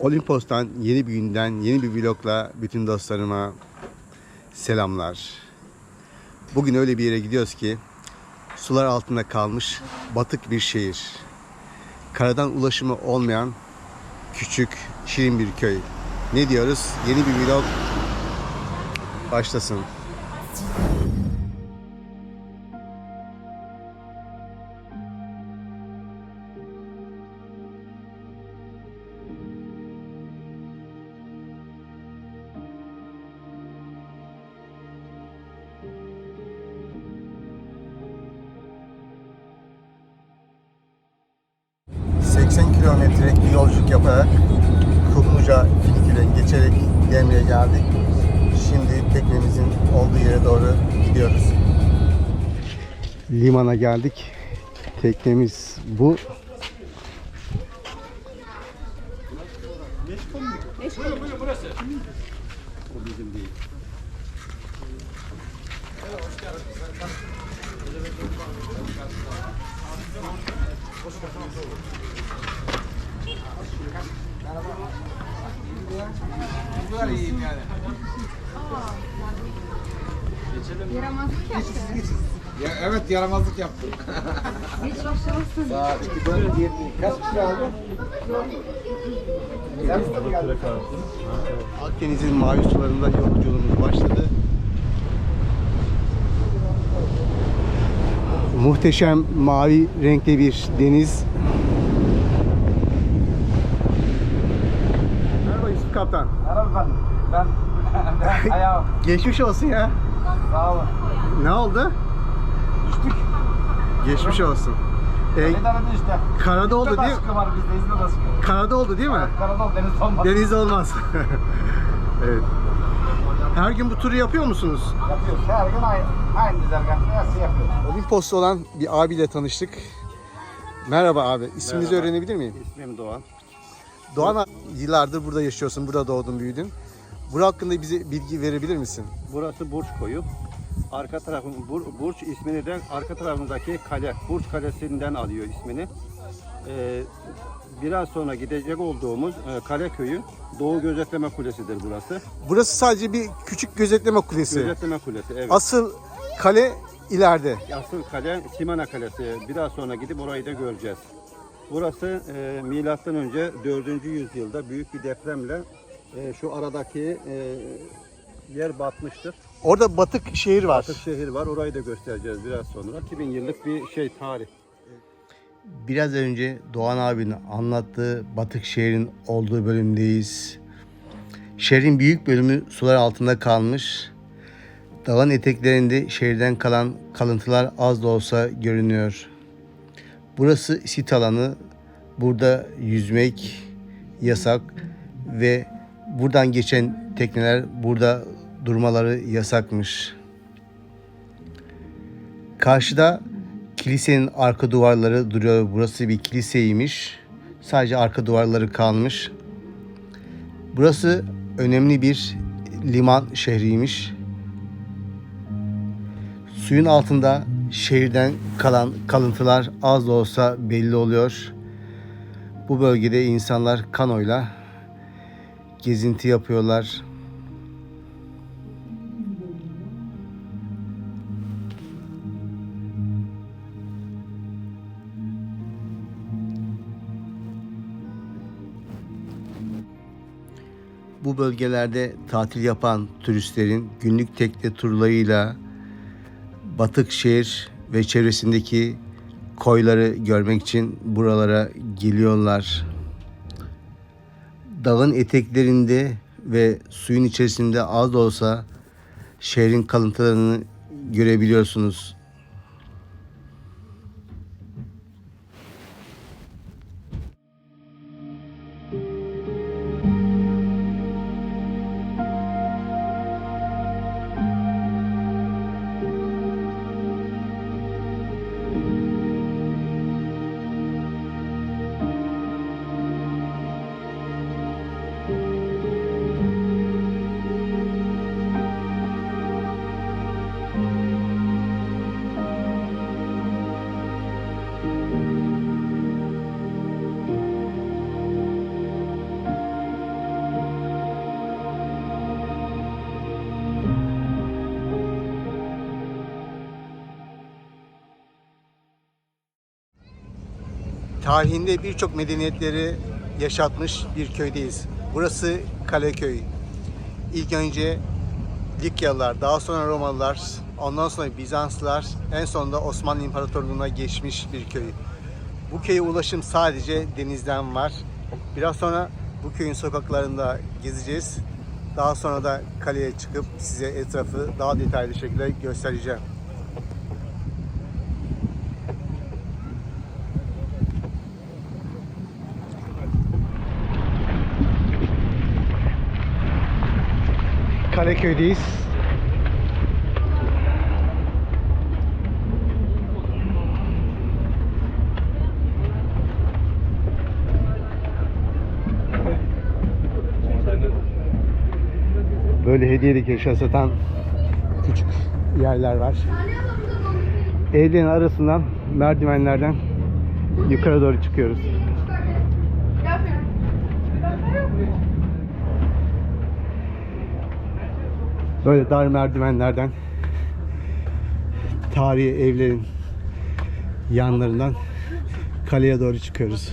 Olimpos'tan yeni bir günden yeni bir vlogla bütün dostlarıma selamlar. Bugün öyle bir yere gidiyoruz ki sular altında kalmış batık bir şehir. Karadan ulaşımı olmayan küçük şirin bir köy. Ne diyoruz? Yeni bir vlog başlasın. Kilometrelik bir yolculuk yaparak... ...Kumluca Filikü'yle geçerek Gemre'ye geldik. Şimdi teknemizin olduğu yere doğru gidiyoruz. Limana geldik. Teknemiz bu. Yaramazlık yaptı. Ya, evet yaramazlık yaptım. Hiç başlamasın. Saat 2'den 20. Kaç kişi geldin? Akdeniz'in mavi sularında yolculuğumuz başladı. Muhteşem mavi renkli bir deniz. Merhaba Yusuf Kaptan. Merhaba efendim. Ben, ben ayağım. Geçmiş olsun ya. Sağ olun. Ne oldu? Düştük. Geçmiş olsun. Ee, Neden işte? karada oldu değil mi? aşkı var bizde izle aşkı. Karada oldu değil mi? Karadol deniz olmaz. Deniz olmaz. evet. Her gün bu turu yapıyor musunuz? Yapıyoruz. Her gün aynı, aynı güzergahta nasıl yapıyoruz? Olimpos'ta olan bir abiyle tanıştık. Merhaba abi. İsminizi Merhaba. öğrenebilir miyim? İsmim Doğan. Doğan yıllardır burada yaşıyorsun. Burada doğdun, büyüdün. Bura hakkında bize bilgi verebilir misin? Burası Burç Koyu. Arka tarafın Bur- Burç ismini de arka tarafındaki kale, Burç Kalesi'nden alıyor ismini. Ee, biraz sonra gidecek olduğumuz e, Kale Köyü Doğu Gözetleme Kulesi'dir burası. Burası sadece bir küçük gözetleme kulesi. Gözetleme Kulesi, evet. Asıl kale ileride. Asıl kale Simana Kalesi. Biraz sonra gidip orayı da göreceğiz. Burası e, milattan önce 4. yüzyılda büyük bir depremle e, şu aradaki e, yer batmıştır. Orada batık şehir var. Batık şehir var. Orayı da göstereceğiz biraz sonra. 2000 yıllık bir şey tarih. Biraz önce Doğan abinin anlattığı batık şehrin olduğu bölümdeyiz. Şehrin büyük bölümü sular altında kalmış. Dağın eteklerinde şehirden kalan kalıntılar az da olsa görünüyor. Burası sit alanı. Burada yüzmek yasak ve buradan geçen tekneler burada durmaları yasakmış. Karşıda kilisenin arka duvarları duruyor. Burası bir kiliseymiş. Sadece arka duvarları kalmış. Burası önemli bir liman şehriymiş. Suyun altında şehirden kalan kalıntılar az da olsa belli oluyor. Bu bölgede insanlar kanoyla gezinti yapıyorlar. Bu bölgelerde tatil yapan turistlerin günlük tekne turlarıyla Batıkşehir ve çevresindeki koyları görmek için buralara geliyorlar. Dağın eteklerinde ve suyun içerisinde az da olsa şehrin kalıntılarını görebiliyorsunuz. Tarihinde birçok medeniyetleri yaşatmış bir köydeyiz. Burası Kaleköy. İlk önce Likyalılar, daha sonra Romalılar, ondan sonra Bizanslılar, en sonunda Osmanlı İmparatorluğu'na geçmiş bir köy. Bu köye ulaşım sadece denizden var. Biraz sonra bu köyün sokaklarında gezeceğiz. Daha sonra da kaleye çıkıp size etrafı daha detaylı şekilde göstereceğim. Kaleköy'deyiz. Böyle hediyelik eşya satan küçük yerler var. Evlerin arasından merdivenlerden yukarı doğru çıkıyoruz. Böyle dar merdivenlerden tarihi evlerin yanlarından kaleye doğru çıkıyoruz.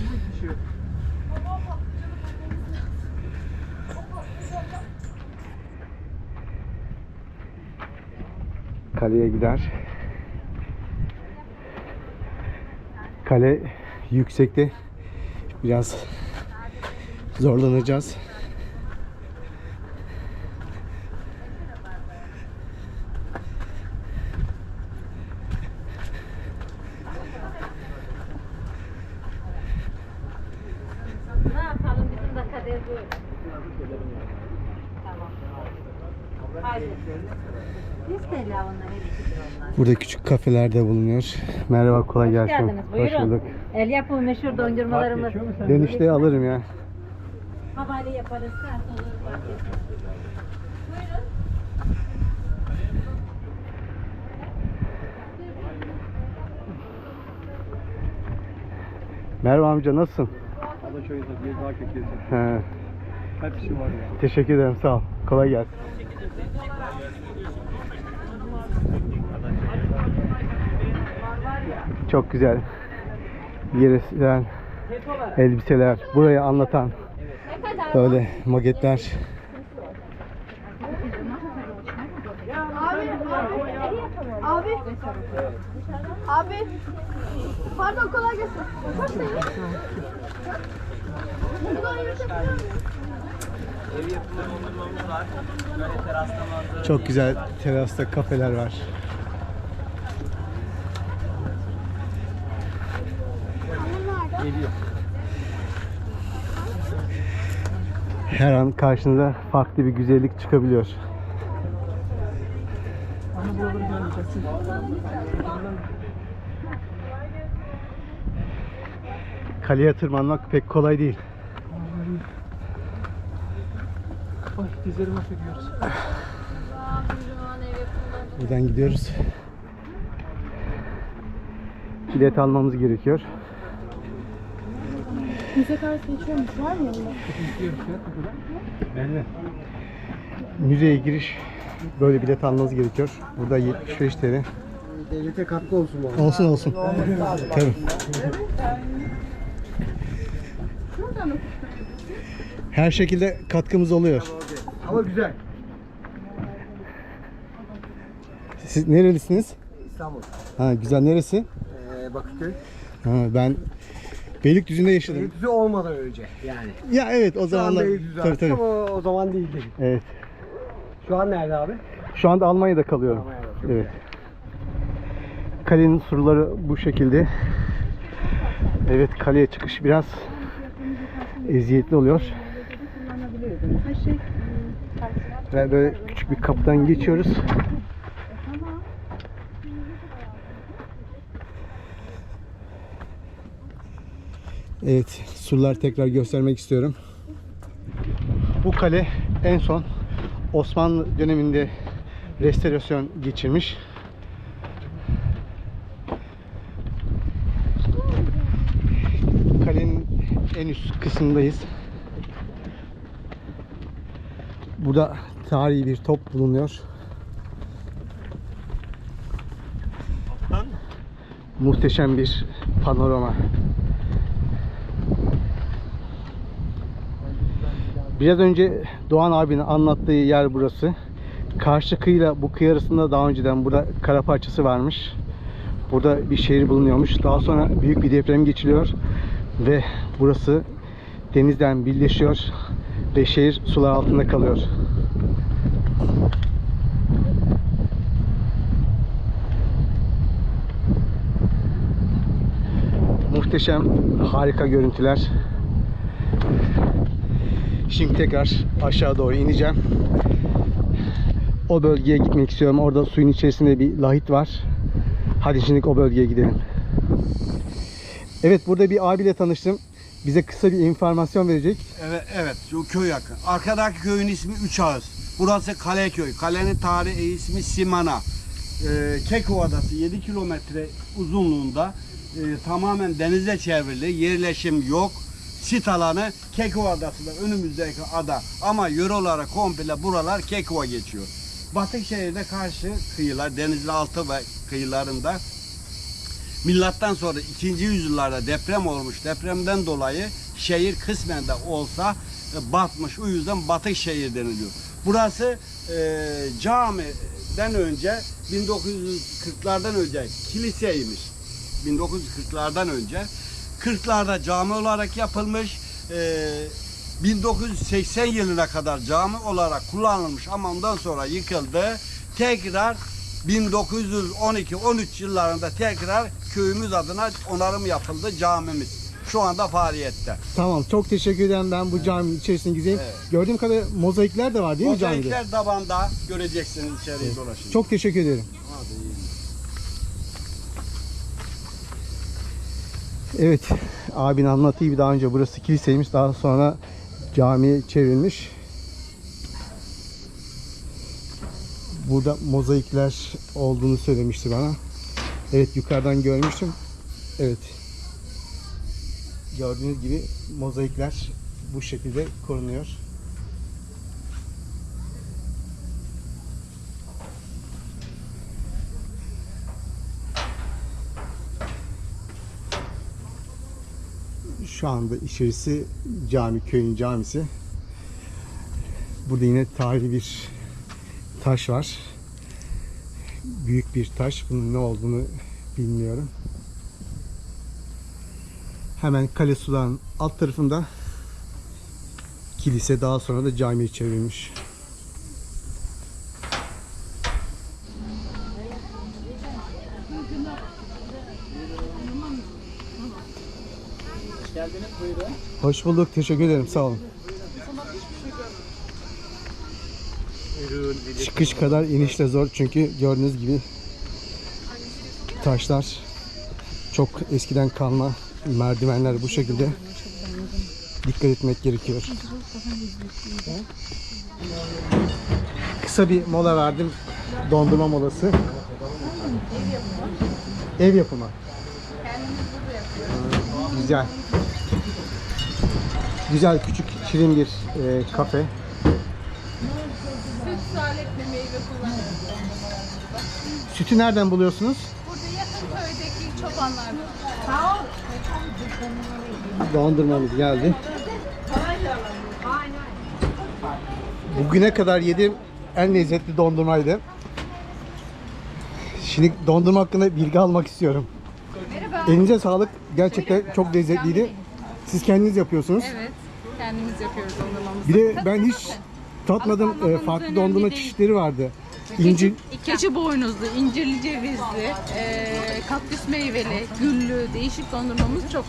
Kaleye gider. Kale yüksekte. Biraz zorlanacağız. Ne yapalım bizim de kader böyle. Tamam. Haydi. Biz de onları onlar. Burada küçük kafelerde bulunuyor. Merhaba kolay Hoş gelsin. geldiniz. Buyurun. Hoş bulduk. El yapımı meşhur dondurmalarımız. Dönüşte alırım ya. Havale yaparız. Sert olur. fark etmez. Buyurun. Merhaba amca nasılsın? Allah şöyle bir daha kötüyüz. He, Hepsi var ya. teşekkür ederim sağ ol. Kolay gelsin. Çok güzel. Yere serilen elbiseler, burayı anlatan böyle magetler. Abi. Abi. Pardon kolay gelsin. Çok güzel terasta kafeler var. Her an karşınıza farklı bir güzellik çıkabiliyor. Kaleye tırmanmak pek kolay değil. Buradan gidiyoruz. Bilet almamız gerekiyor. Müze kartı geçiyormuş var mı yanında? Müzeye giriş böyle bilet almanız gerekiyor. Burada 75 TL. Devlete katkı olsun bu. Olsun olsun. Tabii. Her şekilde katkımız oluyor. Ama güzel. Siz nerelisiniz? İstanbul. Ha güzel neresi? Ee, Bakırköy. Ha, ben Beylikdüzü'nde yaşadım. Beylikdüzü olmadan önce yani. Ya evet o Şu an zamanlar. Beylikdüzü Tabii tabii. ama o zaman değildi. Evet. Şu an nerede abi? Şu anda Almanya'da kalıyorum. Almanya'da, çok Evet. Kalenin surları bu şekilde. Evet kaleye çıkış biraz eziyetli oluyor. Ve böyle küçük bir kapıdan geçiyoruz. Evet, surlar tekrar göstermek istiyorum. Bu kale en son Osmanlı döneminde restorasyon geçirmiş. Kalenin en üst kısmındayız. Burada tarihi bir top bulunuyor. Muhteşem bir panorama. Biraz önce Doğan abinin anlattığı yer burası. Karşı kıyıyla bu kıyı arasında daha önceden burada kara parçası varmış. Burada bir şehir bulunuyormuş. Daha sonra büyük bir deprem geçiliyor ve burası denizden birleşiyor ve şehir sular altında kalıyor. Muhteşem, harika görüntüler. Şimdi tekrar aşağı doğru ineceğim. O bölgeye gitmek istiyorum. Orada suyun içerisinde bir lahit var. Hadi şimdi o bölgeye gidelim. Evet burada bir abiyle tanıştım. Bize kısa bir informasyon verecek. Evet, evet şu köy yakın. Arkadaki köyün ismi Üç Ağız. Burası Kaleköy. Kalenin tarihi ismi Simana. Ee, Keko Adası 7 kilometre uzunluğunda e, tamamen denize çevrili. Yerleşim yok. Sit alanı Keko Adası da önümüzdeki ada. Ama yöre olarak komple buralar Keko'ya geçiyor. Batıkşehir'de karşı kıyılar, denizin altı ve kıyılarında Milattan sonra 2. yüzyıllarda deprem olmuş. Depremden dolayı şehir kısmen de olsa e, batmış. O yüzden batık şehir deniliyor. Burası e, camiden önce 1940'lardan önce kiliseymiş. 1940'lardan önce 40'larda cami olarak yapılmış. E, 1980 yılına kadar cami olarak kullanılmış ama ondan sonra yıkıldı. Tekrar 1912-13 yıllarında tekrar köyümüz adına onarım yapıldı camimiz. Şu anda faaliyette. Tamam çok teşekkür ederim. Ben bu caminin içerisine gideyim. Gördüğüm kadarıyla mozaikler de var değil mi camide? Mozaikler tabanda göreceksiniz içeriye dolaşın. Çok teşekkür ederim. Evet, abin anlattığı gibi daha önce burası kiliseymiş, daha sonra camiye çevrilmiş. Burada mozaikler olduğunu söylemişti bana. Evet, yukarıdan görmüştüm. Evet. Gördüğünüz gibi mozaikler bu şekilde korunuyor. Şu anda içerisi cami, köyün camisi. Burada yine tarihi bir taş var. Büyük bir taş. Bunun ne olduğunu bilmiyorum. Hemen kale suların alt tarafında kilise daha sonra da camiye çevrilmiş. Hoş bulduk. Teşekkür ederim. Sağ olun. Çıkış kadar iniş de zor çünkü gördüğünüz gibi taşlar çok eskiden kalma merdivenler bu şekilde dikkat etmek gerekiyor. Kısa bir mola verdim. Dondurma molası. Ev yapımı. Ha, Güzel. Güzel küçük şirin bir e, kafe. Sütü nereden buluyorsunuz? Burada yakın köydeki çobanlar. Dondurmamız geldi. Bugüne kadar yediğim en lezzetli dondurmaydı. Şimdi dondurma hakkında bilgi almak istiyorum. Elinize sağlık. Gerçekten çok lezzetliydi. Siz kendiniz yapıyorsunuz. Evet, kendimiz yapıyoruz dondurmamızı. Bir de ben hiç tatmadım e, farklı dondurma çeşitleri vardı. İncir, Keçi boynuzlu, incirli cevizli, e, kaktüs meyveli, güllü, değişik dondurmamız çok.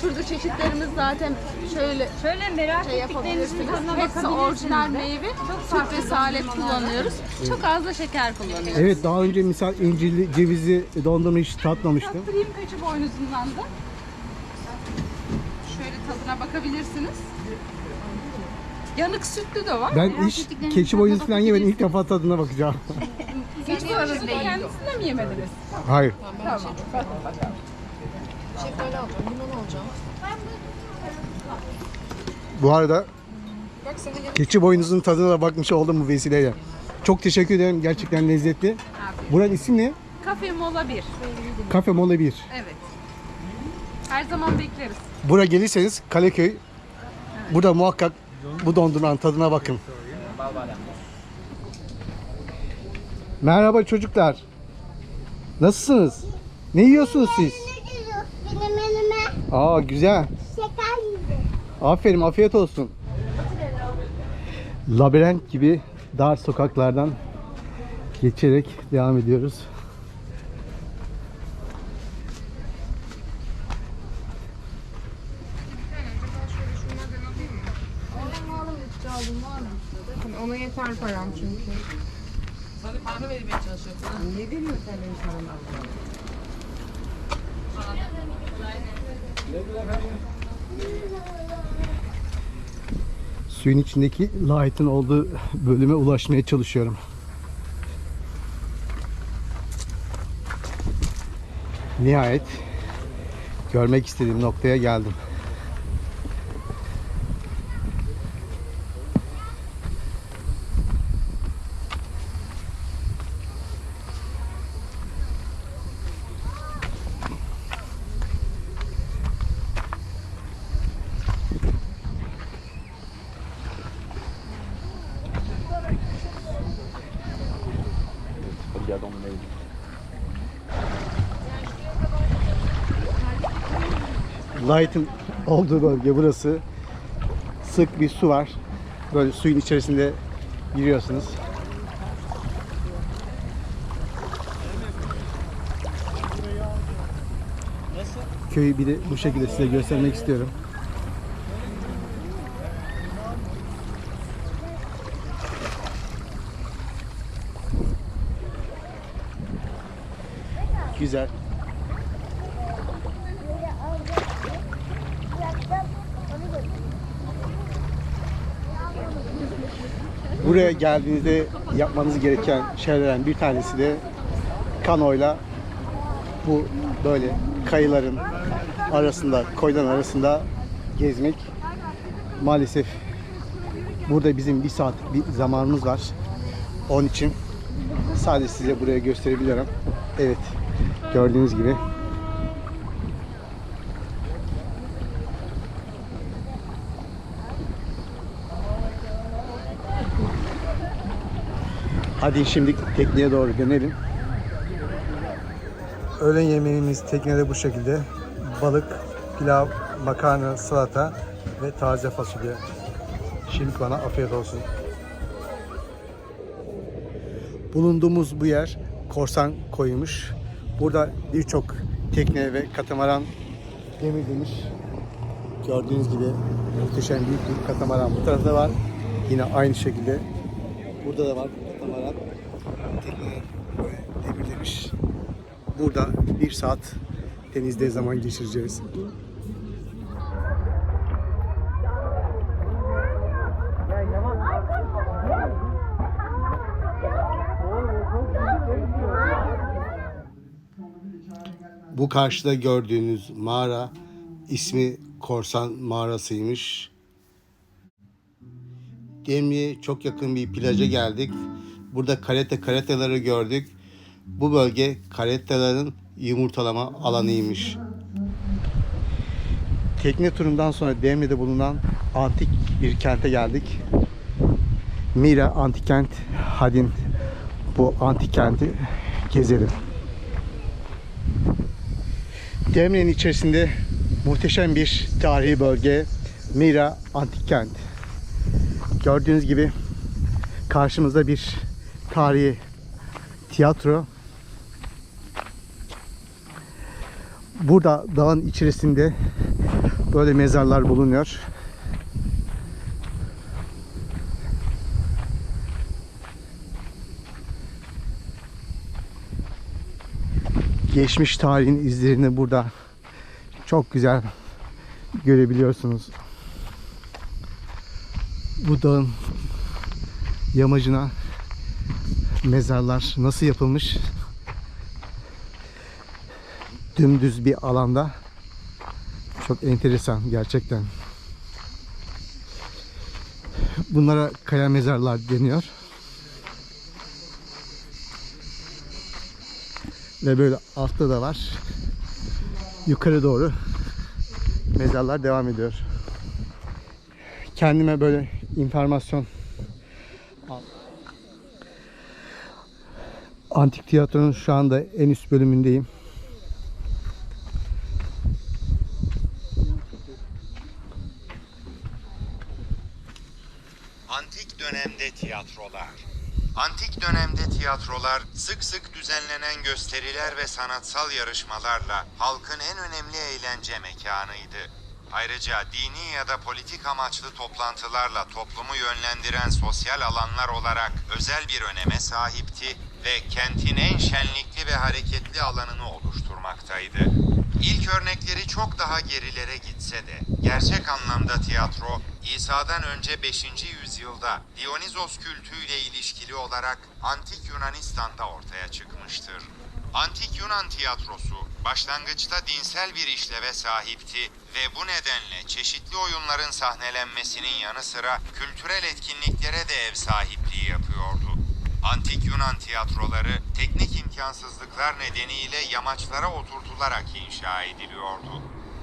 Şurada çeşitlerimiz zaten şöyle Şöyle merak şey ettiklerinizin yapabilirsiniz. tadına Hepsi bakabilirsiniz orijinal de. meyve. Süt ve salep kullanıyoruz. Çok az da şeker kullanıyoruz. evet daha önce misal incirli, cevizli dondurma hiç tatmamıştım. Yaptırayım keçi boynuzundan da. Şöyle tadına bakabilirsiniz. Yanık sütlü de var. Ben hiç keçi boynuzu falan yemedim. İlk defa tadına bakacağım. Keçi boynuzu kendisinde mi yemediniz? Hayır. Tamam. Bu arada keçi boynuzunun tadına da bakmış oldum bu vesileyle. Çok teşekkür ederim. Gerçekten lezzetli. Buranın ismi ne? Kafe Mola 1. Kafe Mola 1. Evet. Her zaman bekleriz. Buraya gelirseniz Kaleköy burada muhakkak bu dondurmanın tadına bakın. Merhaba çocuklar. Nasılsınız? Ne yiyorsunuz siz? Benim Aa güzel. şeker yedi. Aferin, afiyet olsun. Labirent gibi dar sokaklardan geçerek devam ediyoruz. Suyun içindeki Light'ın olduğu bölüme ulaşmaya çalışıyorum. Nihayet görmek istediğim noktaya geldim. Light'ın olduğu bölge burası. Sık bir su var. Böyle suyun içerisinde giriyorsunuz. Köyü bir de bu şekilde size göstermek istiyorum. Güzel. Buraya geldiğinizde yapmanız gereken şeylerden bir tanesi de kanoyla bu böyle kayıların arasında, koyların arasında gezmek. Maalesef burada bizim bir saat bir zamanımız var. Onun için sadece size buraya gösterebiliyorum. Evet, gördüğünüz gibi Hadi şimdi tekneye doğru dönelim. Öğlen yemeğimiz teknede bu şekilde. Balık, pilav, makarna, salata ve taze fasulye. Şimdi bana afiyet olsun. Bulunduğumuz bu yer korsan koymuş. Burada birçok tekne ve katamaran demirlemiş. Gördüğünüz gibi muhteşem büyük bir katamaran bu tarafta var. Yine aynı şekilde Burada da var katamaran. Tekneler böyle demirlemiş. Burada bir saat denizde zaman geçireceğiz. Bu karşıda gördüğünüz mağara ismi Korsan Mağarası'ymış. Demli'ye çok yakın bir plaja geldik. Burada karate karateleri gördük. Bu bölge karetelerin yumurtalama alanıymış. Tekne turundan sonra Demli'de bulunan antik bir kente geldik. Mira Antik Kent. Hadi bu antik kenti gezelim. Demre'nin içerisinde muhteşem bir tarihi bölge Mira Antik Kent. Gördüğünüz gibi karşımızda bir tarihi tiyatro. Burada dağın içerisinde böyle mezarlar bulunuyor. Geçmiş tarihin izlerini burada çok güzel görebiliyorsunuz. Bu dağın yamacına mezarlar nasıl yapılmış? Dümdüz bir alanda. Çok enteresan gerçekten. Bunlara kaya mezarlar deniyor. Ve böyle altta da var. Yukarı doğru mezarlar devam ediyor. kendime böyle informasyon Antik tiyatronun şu anda en üst bölümündeyim. Antik dönemde tiyatrolar. Antik dönemde tiyatrolar sık sık düzenlenen gösteriler ve sanatsal yarışmalarla halkın en önemli eğlence mekanıydı. Ayrıca dini ya da politik amaçlı toplantılarla toplumu yönlendiren sosyal alanlar olarak özel bir öneme sahipti ve kentin en şenlikli ve hareketli alanını oluşturmaktaydı. İlk örnekleri çok daha gerilere gitse de gerçek anlamda tiyatro İsa'dan önce 5. yüzyılda Dionizos kültüyle ilişkili olarak Antik Yunanistan'da ortaya çıkmıştır. Antik Yunan tiyatrosu başlangıçta dinsel bir işleve sahipti ve bu nedenle çeşitli oyunların sahnelenmesinin yanı sıra kültürel etkinliklere de ev sahipliği yapıyordu. Antik Yunan tiyatroları teknik imkansızlıklar nedeniyle yamaçlara oturtularak inşa ediliyordu.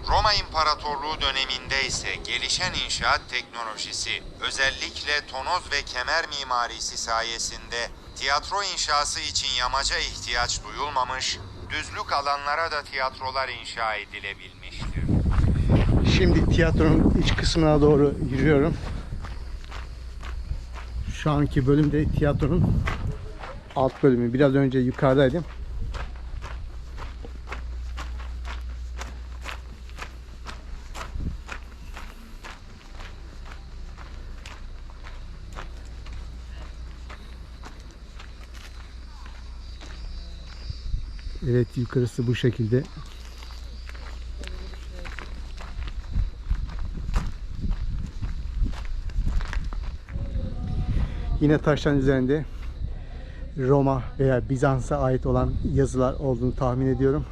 Roma İmparatorluğu döneminde ise gelişen inşaat teknolojisi, özellikle tonoz ve kemer mimarisi sayesinde tiyatro inşası için yamaca ihtiyaç duyulmamış, düzlük alanlara da tiyatrolar inşa edilebilmiştir. Şimdi tiyatronun iç kısmına doğru giriyorum. Şu anki bölümde tiyatronun alt bölümü. Biraz önce yukarıdaydım. Evet yukarısı bu şekilde. Yine taşların üzerinde Roma veya Bizans'a ait olan yazılar olduğunu tahmin ediyorum.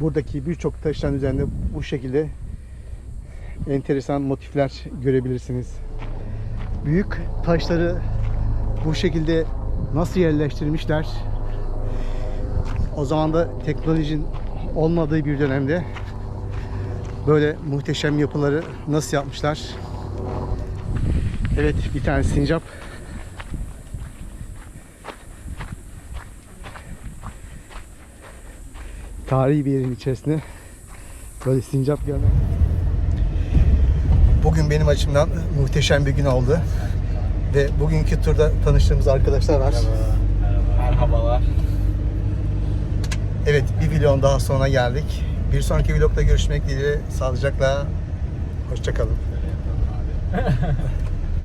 Buradaki birçok taşların üzerinde bu şekilde enteresan motifler görebilirsiniz. Büyük taşları bu şekilde nasıl yerleştirmişler? O zaman da teknolojinin olmadığı bir dönemde böyle muhteşem yapıları nasıl yapmışlar? Evet bir tane sincap. Tarihi bir yerin içerisinde böyle sincap görmek. Bugün benim açımdan muhteşem bir gün oldu. Ve bugünkü turda tanıştığımız arkadaşlar var. Merhabalar. Evet bir vlogun daha sonra geldik. Bir sonraki vlogda görüşmek dileğiyle sağlıcakla. Hoşçakalın.